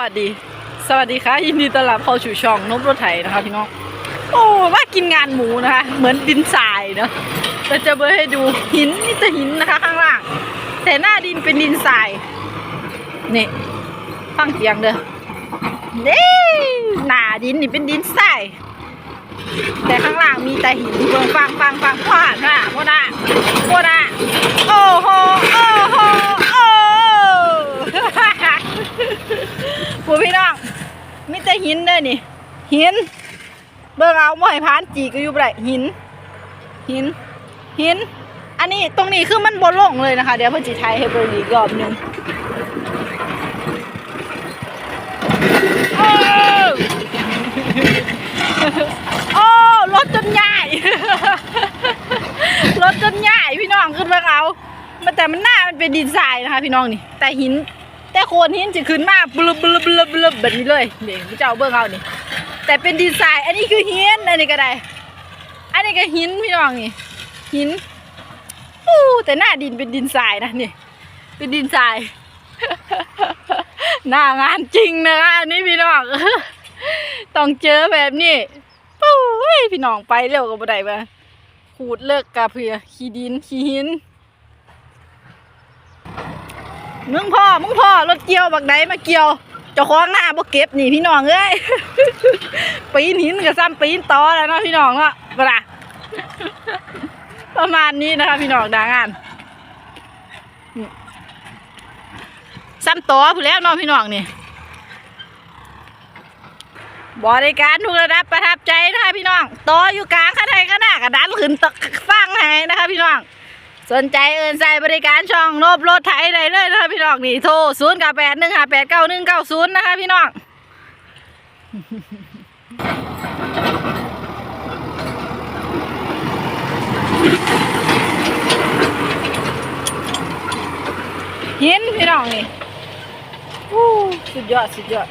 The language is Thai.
วัสดี สวัสดีค่ะยินดีต้อนรับเข้าสู่ช่องนบรถไถนะคะพี่น้องโอ้ว่ากินงานหมูนะคะ เหมือนดินทรายเนาะเราจะเบอร์ให้ดูหินนี่จะหินนะคะ ข้างล่าง แต่หน้าดินเป็นดินทรายนี่ฟังเสียงเด้อนี่หน้าดินนี่เป็นดินทรายแต่ข้างล่างมีแต่หินเบิ่งฟังฟังฟังพ่อหน้าพ่อหน้าพ่อหน้าโอ้โห โอ้โห โอ้ ผู้พี่น้องมีแต่ หินเด้นี่ หิน เบิ่งเอาบ่ให้พานจีก็อยู่บ่ได้หิน หิน หิน อันนี้ตรงนี้คือมันบ่ลงเลยนะคะ เดี๋ยวเพิ่นสิไทยให้เบิ่งอีกรอบหนึงโอ้รถจนใหญ่รถจนใหญ่พี่น้องขึ้นมาเอามันแต่มันหน้ามันเป็นดินทรายนะคะ พี่น้องนี่ แต่หิน แต่โคนหินจะขึ้นมาบลบบลึบบลึบบลึบ แบบนี้เลยนี่พี่เจ้าเบิ่งเอานี่แต่เป็นดินทรายอันนี้คือหินอันนี้ก็ได้ อันนี้ก็หินพี่น้องนี่หินอู้แต่หน้าดินเป็นดินทรายนะนี่เป็นดินทราย หน้างานจริงนะคะอันนี้พี่น้องต้องเจอแบบนี้ปุ้ยพี่น้องไปเร็วกับบัไดมาขูดเลิกกาเพื่อขี้ดินขี้หินมึงพ่อมึงพ่อรถเกี่ยวบักไดมาเกี่ยว จ้าของหน้าบ่เก็บนี่พี่น้องเอ้ยปีนหินกับซ้ำปีนตอแล้วเนาะพี่น้องเนาะเวลาประมาณนี้นะคะพี่น้องดางานซ้ำตอผู้แล้วเนาะพี่น้องนี่บริการทุกระดับประทับใจนะคะพี่น้องต่ออยู่กลางข้างในข้างหน้ากระดันขึ้นตะฟังให้นะคะพี่น้อง สนใจเอินใส่บริการช่องโนบรถไถได้เลยนะคะพี่น้องนี่โทรศูนย์กับแปดหนึ่งห้าแปดเก้าหนึ่งเก้าศูนย์นะคะพี่น้องหินพี่น้องนี่อู้สุดยอด สุดยอด